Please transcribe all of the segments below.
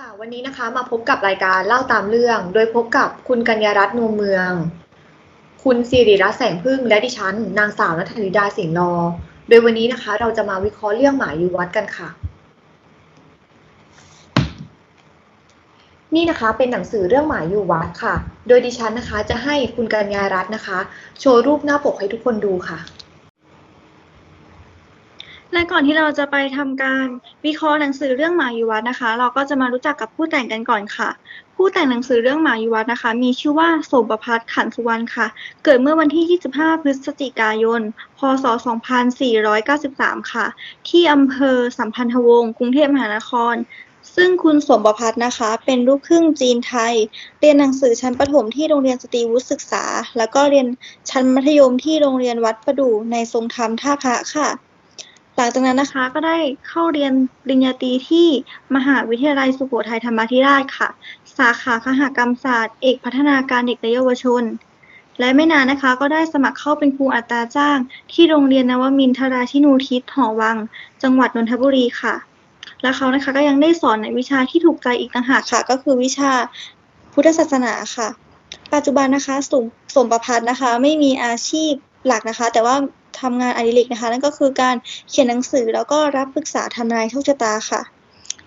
ค่ะ วันนี้นะคะมาพบกับรายการเล่าตามเรื่อง โดยพบกับคุณกัญญารัตน์นวมเมือง คุณสิริรัตน์แสงพึ่งและดิฉัน นางสาวนัทธิดาสิงห์นอ โดยวันนี้นะคะ เราจะมาวิเคราะห์เรื่องหมายอยู่วัดกันค่ะ นี่นะคะเป็นหนังสือเรื่องหมายอยู่วัดค่ะ โดยดิฉันนะคะจะให้คุณกัญญารัตน์นะคะ โชว์รูปหน้าปกให้ทุกคนดูค่ะ และก่อนที่เราจะไปทำการวิเคราะห์หนังสือเรื่องหมาอยู่วัดนะคะ เราก็จะมารู้จักกับผู้แต่งกันก่อนค่ะ ผู้แต่งหนังสือเรื่องหมาอยู่วัดนะคะ มีชื่อว่าโสมประพัฒน์ขันสุวรรณค่ะ เกิดเมื่อวันที่ 25 พฤศจิกายน พศ 2493 ค่ะ ที่อำเภอสัมพันธวงศ์กรุงเทพมหานคร ซึ่งคุณสมประพัฒน์นะคะ เป็นลูกครึ่งจีนไทย เรียนหนังสือชั้นประถมที่โรงเรียนสตรีวุฒิศึกษา แล้วก็เรียนชั้นมัธยมที่โรงเรียนวัดประดู่ในทรงธรรมท่าพระค่ะ หลังจากนั้นนะคะก็ได้เข้าเรียนปริญญาตรีที่มหาวิทยาลัยสุโขทัยธรรมาธิราชค่ะ สาขาคหกรรมศาสตร์ เอกพัฒนาการเด็กและเยาวชน และไม่นานนะคะก็ได้สมัครเข้าเป็นครูอัตราจ้าง ที่โรงเรียนนวมินทราชินูทิศหอวัง จังหวัดนนทบุรีค่ะ และเขานะคะก็ยังได้สอนในวิชาที่ถูกใจอีกต่างหากค่ะ ก็คือวิชาพุทธศาสนาค่ะ ปัจจุบันนะคะสมสมประพัฒน์นะคะ ไม่มีอาชีพหลักนะคะ แต่ว่า ทำงานอดิเรกนะคะ นั่นก็คือการเขียนหนังสือแล้วก็รับปรึกษาทำนายโชคชะตาค่ะ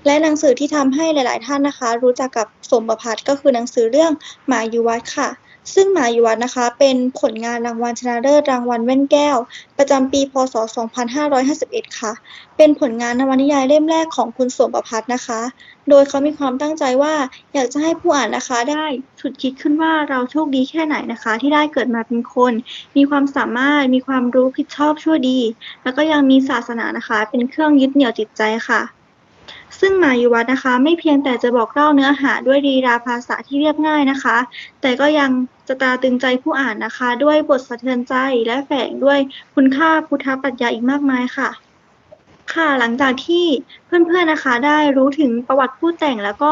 และหนังสือที่ทำให้หลาย ๆ ท่านนะคะ รู้จักกับสมประพัฒน์ก็คือหนังสือเรื่องหมายุวัดค่ะ ซึ่งหมาอยู่วัดนะคะเป็นผลงานรางวัลชนะเลิศรางวัลแว่นแก้ว ประจำปีพศ 2551 ค่ะ เป็นผลงานนวนิยายเล่มแรกของคุณสมประพัฒน์นะคะ โดยเขามีความตั้งใจว่าอยากจะให้ผู้อ่านนะคะได้ฉุดคิดขึ้นว่าเราโชคดีแค่ไหนนะคะ ที่ได้เกิดมาเป็นคน มีความสามารถมีความรู้ผิดชอบชั่วดี แล้วก็ยังมีศาสนานะคะ เป็นเครื่องยึดเหนี่ยวจิตใจค่ะ ซึ่งหมาอยู่วัดนะคะ ไม่เพียงแต่จะบอกเล่าเนื้อหาด้วยลีลาภาษาที่เรียบง่ายนะคะ แต่ก็ยังจะตาตึงใจผู้อ่านนะคะ ด้วยบทสะเทือนใจและแฝงด้วยคุณค่าพุทธปรัชญาอีกมากมายค่ะ ค่ะหลังจากที่เพื่อนๆนะคะ ได้รู้ถึงประวัติผู้แต่งแล้วก็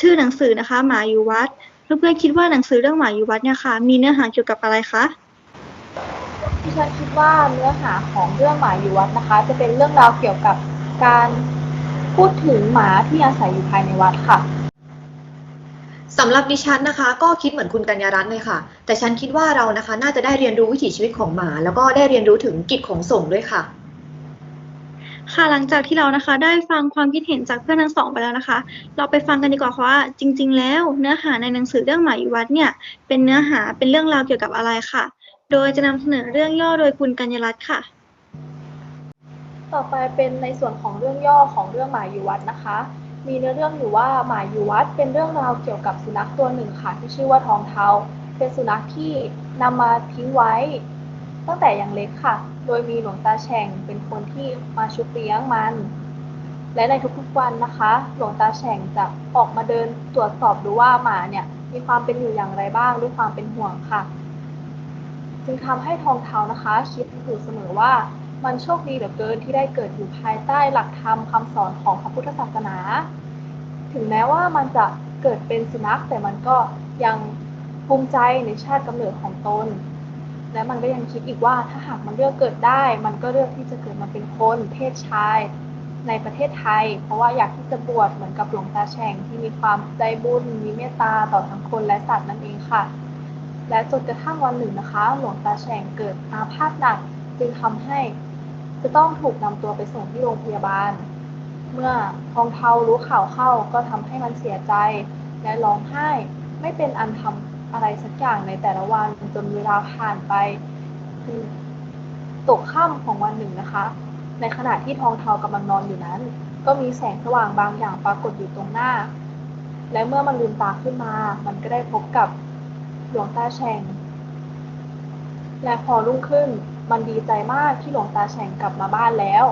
ชื่อหนังสือนะคะหมาอยู่วัดเพื่อนๆคิดว่าหนังสือเรื่องหมาอยู่วัดเนี่ยค่ะ มีเนื้อหาเกี่ยวกับอะไรคะที่ฉันคิดว่าเนื้อหาของเรื่องหมาอยู่วัดนะคะ จะเป็นเรื่องราวเกี่ยวกับการ พูดถึงหมาที่อาศัยอยู่ภายในวัดค่ะสำหรับดิฉันนะคะ ก็คิดเหมือนคุณกัญญารัตน์เลยค่ะ แต่ฉันคิดว่าเรานะคะ น่าจะได้เรียนรู้วิถีชีวิตของหมา แล้วก็ได้เรียนรู้ถึงกิจของสงฆ์ด้วยค่ะ ค่ะหลังจากที่เรานะคะ ได้ฟังความคิดเห็นจากเพื่อนทั้งสองไปแล้วนะคะ เราไปฟังกันดีกว่าค่ะว่าจริง ๆ แล้วเนื้อหาในหนังสือเรื่องหมาอยู่วัดเนี่ยเป็นเนื้อหาเป็นเรื่องราวเกี่ยวกับอะไรค่ะ โดยจะนำเสนอเรื่องย่อโดยคุณกัญญารัตน์ค่ะ ต่อไปเป็นในส่วนของเรื่องย่อของเรื่องหมาอยู่วัดนะคะ มีเนื้อเรื่องอยู่ว่าหมาอยู่วัดเป็นเรื่องราวเกี่ยวกับสุนัขตัวหนึ่งค่ะที่ชื่อว่าทองเทา เป็นสุนัขที่นำมาทิ้งไว้ ตั้งแต่ยังเล็กค่ะ โดยมีหลวงตาแฉ่งเป็นคนที่มาชุบเลี้ยงมัน และในทุกๆวันนะคะ หลวงตาแฉ่งจะออกมาเดินตรวจสอบดูว่าหมาเนี่ยมีความเป็นอยู่อย่างไรบ้างด้วยความเป็นห่วงค่ะ จึงทำให้ทองเทานะคะ คิดอยู่เสมอว่า มันโชคดีเหลือเกินที่ได้เกิดอยู่ภายใต้หลักธรรมคำสอนของพระพุทธศาสนา ถึงแม้ว่ามันจะเกิดเป็นสุนัขแต่มันก็ยังภูมิใจในชาติกำเนิดของตน และมันก็ยังคิดอีกว่าถ้าหากมันเลือกเกิดได้ มันก็เลือกที่จะเกิดมาเป็นคนเพศชายในประเทศไทย เพราะว่าอยากที่จะบวชเหมือนกับหลวงตาแฉ่งที่มีความใจบุญมีเมตตาต่อทั้งคนและสัตว์นั่นเองค่ะ และจนกระทั่งวันหนึ่งนะคะ หลวงตาแฉ่งเกิดอาพาธหนักจึงทำให้ จะต้องถูกนำตัวไปส่งที่โรงพยาบาล เมื่อทองเทารู้ข่าวเข้าก็ทำให้มันเสียใจ และร้องไห้ ไม่เป็นอันทำอะไรสักอย่างในแต่ละวันจนเวลาผ่านไปคือตกค่ำของวันหนึ่งนะคะ ในขณะที่ทองเทากำลังนอนอยู่นั้น ก็มีแสงสว่างบางอย่างปรากฏอยู่ตรงหน้า และเมื่อมันลืมตาขึ้นมา มันก็ได้พบกับหลวงตาแฉงและพอรุ่งขึ้น มันดีใจมากที่หลวงตาแฉ่งกลับมาบ้านแล้ว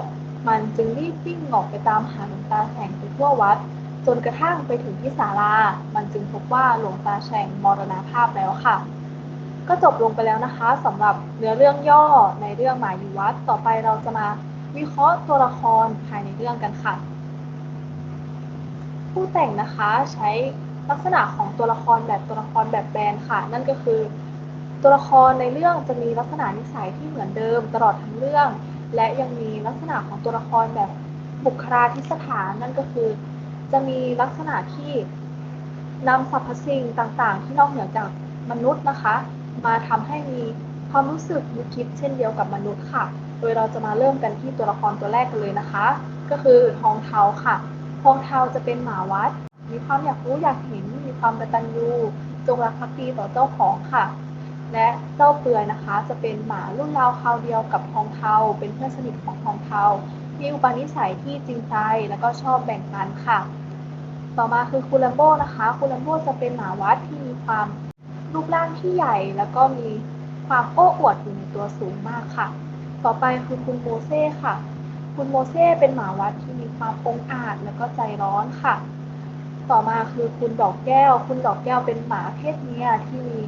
มันจึงรีบวิ่งออกไปตามหาหลวงตาแฉ่งไปทั่ววัด จนกระทั่งไปถึงที่ศาลา มันจึงพบว่าหลวงตาแฉ่งมรณภาพแล้วค่ะ ก็จบลงไปแล้วนะคะสำหรับเนื้อเรื่องย่อในเรื่องหมาอยู่วัด ต่อไปเราจะมาวิเคราะห์ตัวละครภายในเรื่องกันค่ะ ผู้แต่งนะคะใช้ลักษณะของตัวละครแบบตัวละครแบบแบนค่ะ นั่นก็คือ ตัวละครในเรื่องจะมีลักษณะนิสัยที่เหมือนเดิมตลอดทั้งเรื่อง และยังมีลักษณะของตัวละครแบบบุคลาธิสถานนั่นก็คือ จะมีลักษณะที่นำสรรพสิ่งต่างๆ ที่นอกเหนือจากมนุษย์นะคะ มาทำให้มีความรู้สึกนึกคิดเช่นเดียวกับมนุษย์ค่ะ โดยเราจะมาเริ่มกันที่ตัวละครตัวแรกกันเลยนะคะ ก็คือทองเทาค่ะทองเทาจะเป็นหมาวัด มีความอยากรู้อยากเห็น มีความกตัญญูจงรักภักดีต่อเจ้าของค่ะ และเจ้าเปือยนะคะ จะเป็นหมารุ่นราวคราวเดียวกับทองเทาเป็นเพื่อนสนิทของทองเทามีอุปนิสัยที่จริงใจแล้วก็ชอบแบ่งปันค่ะ ต่อมาคือคูลัมโบนะคะ คูลัมโบจะเป็นหมาวัดที่มีความรูปร่างที่ใหญ่ แล้วก็มีความโอ้อวดอยู่ในตัวสูงมากค่ะ ต่อไปคือคุณโมเซ่ค่ะ คุณโมเซ่เป็นหมาวัดที่มีความองอาจแล้วก็ใจร้อนค่ะ ต่อมาคือคุณดอกแก้ว คุณดอกแก้วเป็นหมาเพศเมียที่มี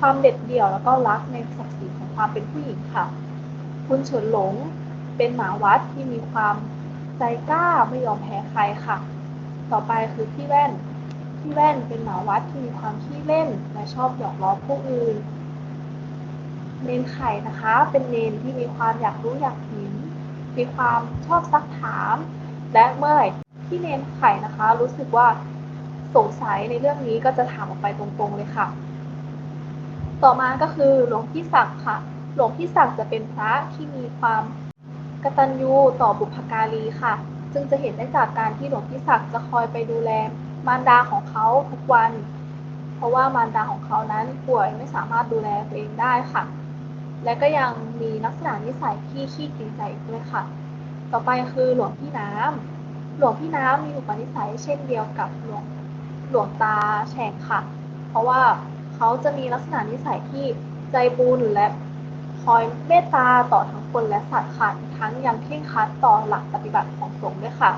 ความเด็ดเดี่ยวแล้วก็รักในศักดิ์ศรีของความเป็นผู้หญิงค่ะ คุณเฉินหลงเป็นหมาวัดที่มีความใจกล้าไม่ยอมแพ้ใครค่ะ ต่อไปคือพี่แว่น พี่แว่นเป็นหมาวัดที่มีความขี้เล่นและชอบหยอกล้อผู้อื่น เนนไข่นะคะ เป็นเนนที่มีความอยากรู้อยากเห็นมีความชอบซักถาม และเมื่อไหร่ที่เนนไข่นะคะ รู้สึกว่าสงสัยในเรื่องนี้ก็จะถามออกไปตรงๆเลยค่ะ ต่อมาก็คือหลวงพี่ศักดิ์ค่ะ หลวงพี่ศักดิ์จะเป็นพระที่มีความกตัญญูต่อบุพการีค่ะจึงจะเห็นได้จากการที่หลวงพี่ศักดิ์จะคอยไปดูแลมารดาของเขาทุกวัน เพราะว่ามารดาของเขานั้นป่วยไม่สามารถดูแลตัวเองได้ค่ะ และก็ยังมีลักษณะนิสัยที่ขี้เกรงใจอีกด้วยค่ะ ต่อไปคือหลวงพี่น้ำหลวงพี่น้ำมีอุปนิสัยเช่นเดียวกับหลวงหลวงตาแฉ่งค่ะ เพราะว่า เขาจะมีลักษณะนิสัยที่ใจบุญและคอยเมตตาต่อทั้งคนและสัตว์ค่ะทั้งยังเคร่งครัดต่อหลักปฏิบัติของสงฆ์ด้วยค่ะ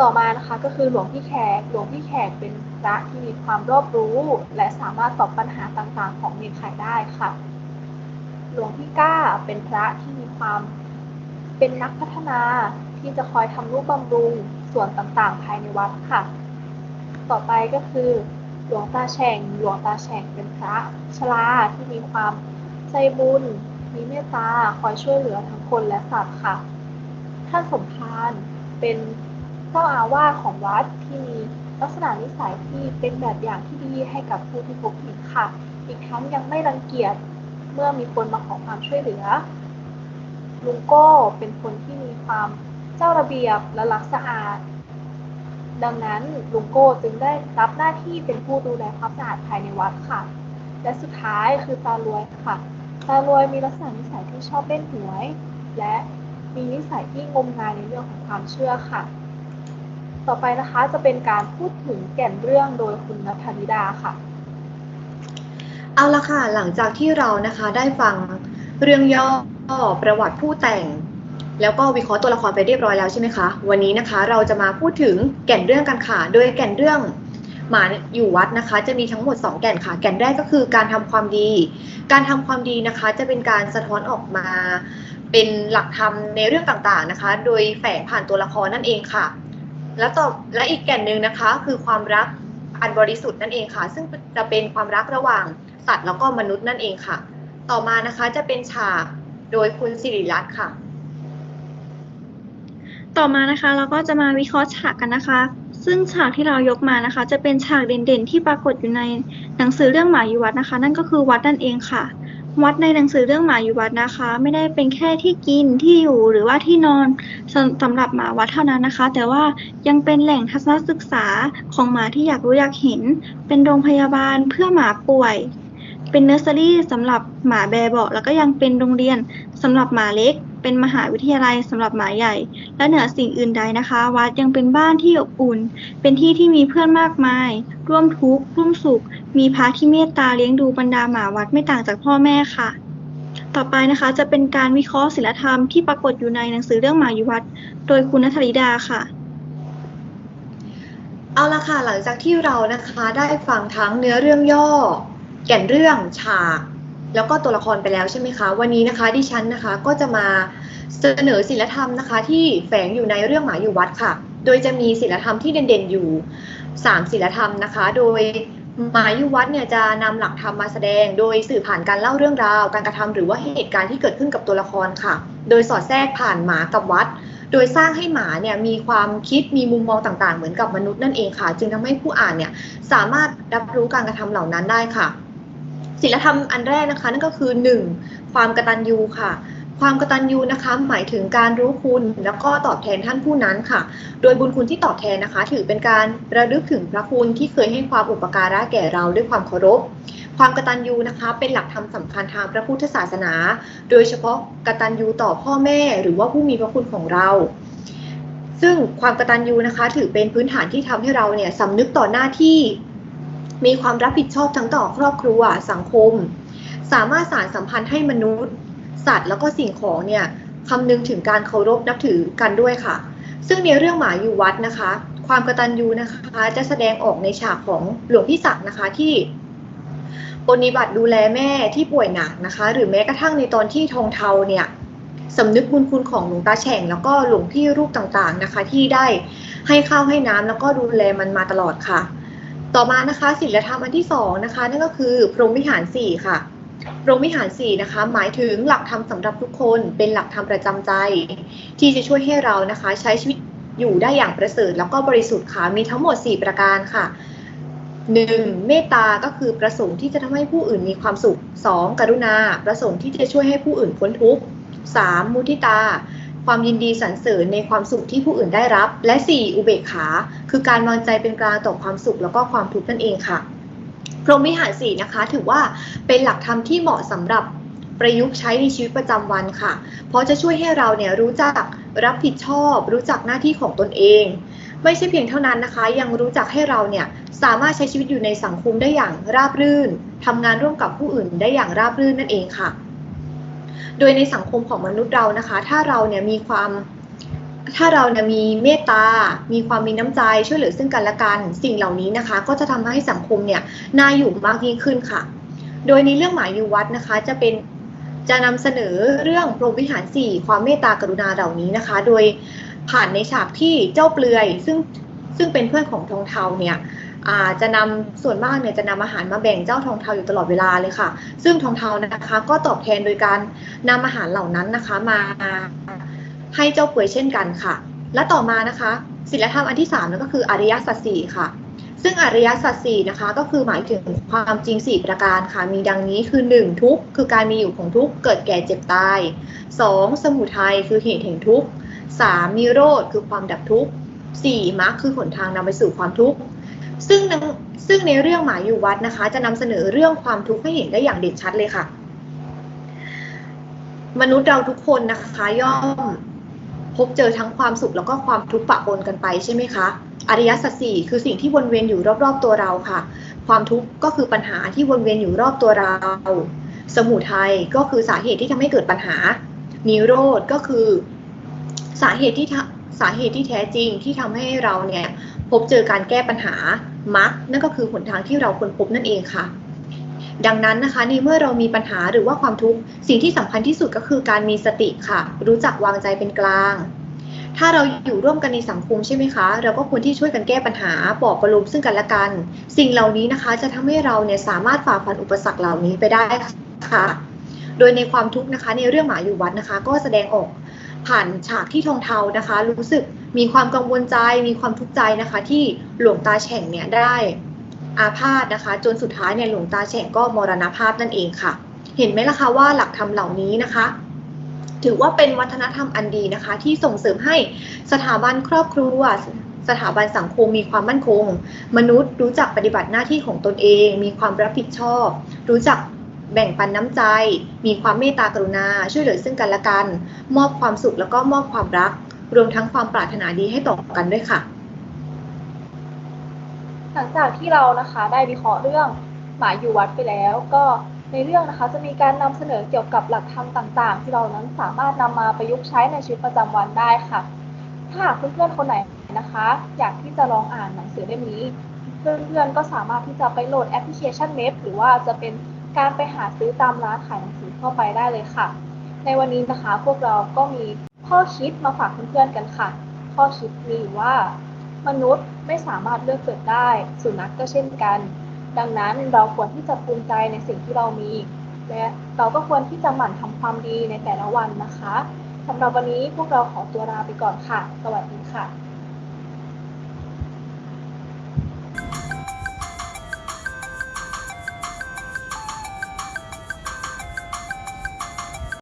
ต่อมานะคะก็คือหลวงพี่แขก หลวงพี่แขกเป็นพระที่มีความรอบรู้ และสามารถตอบปัญหาต่างๆ ของเนไขได้ค่ะ หลวงพี่ก้าเป็นพระที่มีความเป็นนักพัฒนาที่จะคอยทำรูปบำรุงส่วนต่างๆ ภายในวัดค่ะ ต่อไปก็คือ หลวงตาแฉ่ง หลวงตาแฉ่งเป็นพระชราที่มีความใจบุญ มีเมตตา คอยช่วยเหลือทั้งคนและสัตว์ค่ะ ท่านสมภารเป็นเจ้าอาวาสของวัดที่มีลักษณะนิสัยที่เป็นแบบอย่างที่ดีให้กับผู้ที่พบเห็นค่ะ อีกทั้งยังไม่รังเกียจเมื่อมีคนมาขอความช่วยเหลือ ลุงโก้เป็นคนที่มีความเจ้าระเบียบและรักสะอาด ดังนั้นลุงโก้จึงได้รับหน้าที่เป็นผู้ดูแลความสะอาดภายในวัดค่ะ และสุดท้ายคือตารวยค่ะ ตารวยมีลักษณะนิสัยที่ชอบเล่นหวย และมีนิสัยที่งมงายในเรื่องของความเชื่อค่ะ ต่อไปนะคะจะเป็นการพูดถึงแก่นเรื่องโดยคุณนัทธนิดาค่ะ เอาละค่ะ หลังจากที่เรานะคะได้ฟังเรื่องย่อประวัติผู้แต่ง แล้วก็วิเคราะห์ตัวละครไปเรียบร้อยแล้วใช่ไหมคะ วันนี้นะคะเราจะมาพูดถึงแก่นเรื่องกันค่ะ โดยแก่นเรื่องหมาอยู่วัดนะคะ จะมีทั้งหมด 2 แก่นค่ะ แก่นแรกก็คือการทำความดี การทำความดีนะคะจะเป็นการสะท้อนออกมา เป็นหลักธรรมในเรื่องต่างๆนะคะ โดยแฝงผ่านตัวละครนั่นเองค่ะ แล้วต่อและอีกแก่นหนึ่งนะคะคือความรักอันบริสุทธิ์นั่นเองค่ะ ซึ่งจะเป็นความรักระหว่างสัตว์แล้วก็มนุษย์นั่นเองค่ะ ต่อมานะคะจะเป็นฉากโดยคุณสิริรัตน์ค่ะ ต่อมานะคะเราก็จะมาวิเคราะห์ฉากกันนะคะ ซึ่งฉากที่เรายกมานะคะ จะเป็นฉากเด่นๆ ที่ปรากฏอยู่ในหนังสือเรื่องหมาอยู่วัดนะคะ นั่นก็คือวัดนั่นเองค่ะ วัดในหนังสือเรื่องหมาอยู่วัดนะคะ ไม่ได้เป็นแค่ที่กินที่อยู่หรือว่าที่นอนสำสำหรับหมาวัดเท่านั้นนะคะ แต่ว่ายังเป็นแหล่งทัศนศึกษาของหมาที่อยากรู้อยากเห็น เป็นโรงพยาบาลเพื่อหมาป่วย เป็นเนอร์เซอรี่สำหรับหมาแบเบาะแล้วก็ยังเป็นโรงเรียนสำหรับหมาเล็ก เป็นมหาวิทยาลัยสำหรับหมาใหญ่ และเหนือสิ่งอื่นใดนะคะ วัดยังเป็นบ้านที่อบอุ่น เป็นที่ที่มีเพื่อนมากมาย ร่วมทุกข์ร่วมสุข มีพระที่เมตตาเลี้ยงดูบรรดาหมาวัดไม่ต่างจากพ่อแม่ค่ะ ต่อไปนะคะจะเป็นการวิเคราะห์ศิลธรรมที่ปรากฏอยู่ในหนังสือเรื่องหมาอยู่วัด โดยคุณนัทริดาค่ะเอาละค่ะหลังจากที่เรานะคะได้ฟังทั้งเนื้อเรื่องย่อ แก่นเรื่องฉาก แล้วก็ตัวละครไปแล้วใช่ไหมคะ วันนี้นะคะดิฉันนะคะก็จะมาเสนอศิลธรรมนะคะ ที่แฝงอยู่ในเรื่องหมาอยู่วัดค่ะ โดยจะมีศิลธรรมที่เด่นๆอยู่ 3ศิลธรรมนะคะ โดยหมาอยู่วัดเนี่ยจะนำหลักธรรมมาแสดง โดยสื่อผ่านการเล่าเรื่องราว การกระทำหรือว่าเหตุการณ์ที่เกิดขึ้นกับตัวละครค่ะ โดยสอดแทรกผ่านหมากับวัด โดยสร้างให้หมาเนี่ยมีความคิดมีมุมมองต่างๆ เหมือนกับมนุษย์นั่นเองค่ะ จึงทำให้ผู้อ่านเนี่ยสามารถรับรู้การกระทำเหล่านั้นได้ค่ะ ศีลธรรมอันแรกนะคะ นั่นก็คือ 1. ความกตัญญูค่ะ ความกตัญญูนะคะ หมายถึงการรู้คุณแล้วก็ตอบแทนท่านผู้นั้นค่ะ โดยบุญคุณที่ตอบแทนนะคะ ถือเป็นการระลึกถึงพระคุณที่เคยให้ความอุปการะแก่เราด้วยความเคารพ ความกตัญญูนะคะ เป็นหลักธรรมสำคัญทางพระพุทธศาสนา โดยเฉพาะกตัญญูต่อพ่อแม่ หรือว่าผู้มีพระคุณของเราซึ่งความกตัญญูนะคะ ถือเป็นพื้นฐานที่ทำให้เราเนี่ยสำนึกต่อหน้าที่ มีความรับผิดชอบทั้งต่อครอบครัวสังคม สามารถสานสัมพันธ์ให้มนุษย์ สัตว์แล้วก็สิ่งของเนี่ยคำนึงถึงการเคารพนับถือกันด้วยค่ะ ซึ่งในเรื่องหมาอยู่วัดนะคะ ความกตัญญูนะคะจะแสดงออกในฉากของหลวงพี่ศักดิ์นะคะที่ปฏิบัติดูแลแม่ที่ป่วยหนักนะคะ หรือแม้กระทั่งในตอนที่ทองเทาเนี่ยสำนึกบุญคุณของหลวงตาแฉ่งแล้วก็หลวงพี่รูปต่างๆนะคะ ที่ได้ให้ข้าวให้น้ำแล้วก็ดูแลมันมาตลอดค่ะ ต่อมานะคะศีลธรรมอันที่สองนะคะนั่นก็คือพรหมวิหารสี่ค่ะพรหมวิหารสี่นะคะ หมายถึงหลักธรรมสำหรับทุกคนเป็นหลักธรรมประจำใจ ที่จะช่วยให้เรานะคะ ใช้ชีวิตอยู่ได้อย่างประเสริฐแล้วก็บริสุทธิ์ค่ะมีทั้งหมด 4 ประการค่ะ 1. เมตตาก็คือประสงค์ที่จะทำให้ผู้อื่นมีความสุข 2. กรุณา ประสงค์ที่จะช่วยให้ผู้อื่นพ้นทุกข์ 3. มุทิตา ความยินดีสรรเสริญในความสุขที่ผู้อื่นได้รับ และ 4. อุเบกขา คือการวางใจเป็นกลางต่อความสุขแล้วก็ความทุกข์นั่นเองค่ะ พรหมวิหารสีนะคะถือว่าเป็นหลักธรรมที่เหมาะสำหรับประยุกต์ใช้ในชีวิตประจำวันค่ะ เพราะจะช่วยให้เราเนี่ยรู้จักรับผิดชอบ รู้จักหน้าที่ของตนเอง ไม่ใช่เพียงเท่านั้นนะคะ ยังรู้จักให้เราเนี่ยสามารถใช้ชีวิตอยู่ในสังคมได้อย่างราบรื่นทำงานร่วมกับผู้อื่นได้อย่างราบรื่นนั่นเองค่ะ โดยในสังคมของมนุษย์เรานะคะ ถ้าเราเนี่ยมีความถ้าเราเนี่ยมีเมตตา มีความมีน้ำใจช่วยเหลือซึ่งกันและกัน สิ่งเหล่านี้นะคะ ก็จะทำให้สังคมเนี่ยน่าอยู่มากยิ่งขึ้นค่ะ โดยในเรื่องหมายอยู่วัดนะคะ จะเป็นจะนำเสนอเรื่องพรหมวิหารสี่ความเมตตากรุณาเหล่านี้นะคะ โดยผ่านในฉากที่เจ้าเปลือยซึ่งซึ่งเป็นเพื่อนของทองเทาเนี่ย จะนำส่วนมากเนี่ยจะนำอาหารมาแบ่งเจ้าทองเทาอยู่ตลอดเวลาเลยค่ะ ซึ่งทองเทานะคะ ก็ตอบแทนโดยการนำอาหารเหล่านั้นนะคะ มาให้เจ้าป่วยเช่นกันค่ะ และต่อมานะคะศีลธรรมอันที่3นั่นก็คืออริยสัจสี่ค่ะ ซึ่งอริยสัจสี่นะคะก็คือหมายถึงความจริง 4 ประการค่ะ มีดังนี้คือ 1 ทุกข์คือการมีอยู่ของทุกข์เกิดแก่เจ็บตาย 2. สมุทัยคือเหตุแห่งทุกข์ 3. นิโรธคือความดับทุกข์ 4. มรรคคือหนทางนำไปสู่ความทุกข์ ซึ่งในซึ่งในเรื่องหมายอยู่วัดนะคะ จะนำเสนอเรื่องความทุกข์ให้เห็นได้อย่างเด่นชัดเลยค่ะ มนุษย์เราทุกคนนะคะ ย่อมพบเจอทั้งความสุขแล้วก็ความทุกข์ปะปนกันไปใช่ไหมคะอริยสัจสี่คือสิ่งที่วนเวียนอยู่รอบๆตัวเราค่ะ ความทุกข์ก็คือปัญหาที่วนเวียนอยู่รอบตัวเรา สมุทัยก็คือสาเหตุที่ทำให้เกิดปัญหานิโรธก็คือสาเหตุที่ สาเหตุที่แท้จริงที่ทำให้เราเนี่ยพบเจอการแก้ปัญหามรรคนั่นก็คือหนทางที่เราค้นพบนั่นเองค่ะ ดังนั้นนะคะในเมื่อเรามีปัญหาหรือว่าความทุกข์สิ่งที่สำคัญที่สุดก็คือการมีสติค่ะ รู้จักวางใจเป็นกลาง ถ้าเราอยู่ร่วมกันในสังคมใช่ไหมคะ เราก็ควรที่ช่วยกันแก้ปัญหาปลอบประโลมซึ่งกันและกัน สิ่งเหล่านี้นะคะ จะทำให้เราเนี่ยสามารถฝ่าฟันอุปสรรคเหล่านี้ไปได้ค่ะ โดยในความทุกข์นะคะ ในเรื่องหมาอยู่วัดนะคะ ก็แสดงออก ผ่านฉากที่ทองเทานะคะ รู้สึกมีความกังวลใจมีความทุกข์ใจนะคะ ที่หลวงตาแฉ่งเนี่ยได้อาพาธนะคะ จนสุดท้ายเนี่ยหลวงตาแฉ่งก็มรณภาพนั่นเองค่ะ เห็นไหมล่ะคะว่าหลักธรรมเหล่านี้นะคะ ถือว่าเป็นวัฒนธรรมอันดีนะคะ ที่ส่งเสริมให้สถาบันครอบครัวสถาบันสังคมมีความมั่นคง มนุษย์รู้จักปฏิบัติหน้าที่ของตนเอง มีความรับผิดชอบ รู้จัก แบ่งปันน้ำใจ มีความเมตตากรุณา ช่วยเหลือซึ่งกันและกัน มอบความสุขแล้วก็มอบความรัก รวมทั้งความปรารถนาดีให้ต่อกันด้วยค่ะ หลังจากที่เรานะคะได้วิเคราะห์เรื่องหมาอยู่วัดไปแล้วก็ในเรื่องนะคะจะมีการนำเสนอเกี่ยวกับหลักธรรมต่างๆ ที่เรานั้นสามารถนำมาประยุกต์ใช้ในชีวิตประจำวันได้ค่ะ ถ้าหากเพื่อนๆคนไหนนะคะ อยากที่จะลองอ่านหนังสือเล่มนี้ เพื่อนๆก็สามารถที่จะไปโหลดแอปพลิเคชันเน็ตหรือว่าจะเป็น การไปหาซื้อตามร้านขายหนังสือเข้าไปได้เลยค่ะ ในวันนี้นะคะพวกเราก็มีข้อคิดมาฝากเพื่อนๆกันค่ะ ข้อคิดมีว่า มนุษย์ไม่สามารถเลือกเกิดได้ สุนัขกก็เช่นกัน ดังนั้นเราควรที่จะภูมิใจในสิ่งที่เรามี และเราก็ควรที่จะหมั่นทำความดีในแต่ละวันนะคะสำหรับวันนี้พวกเราขอตัวลาไปก่อนค่ะ สวัสดีค่ะ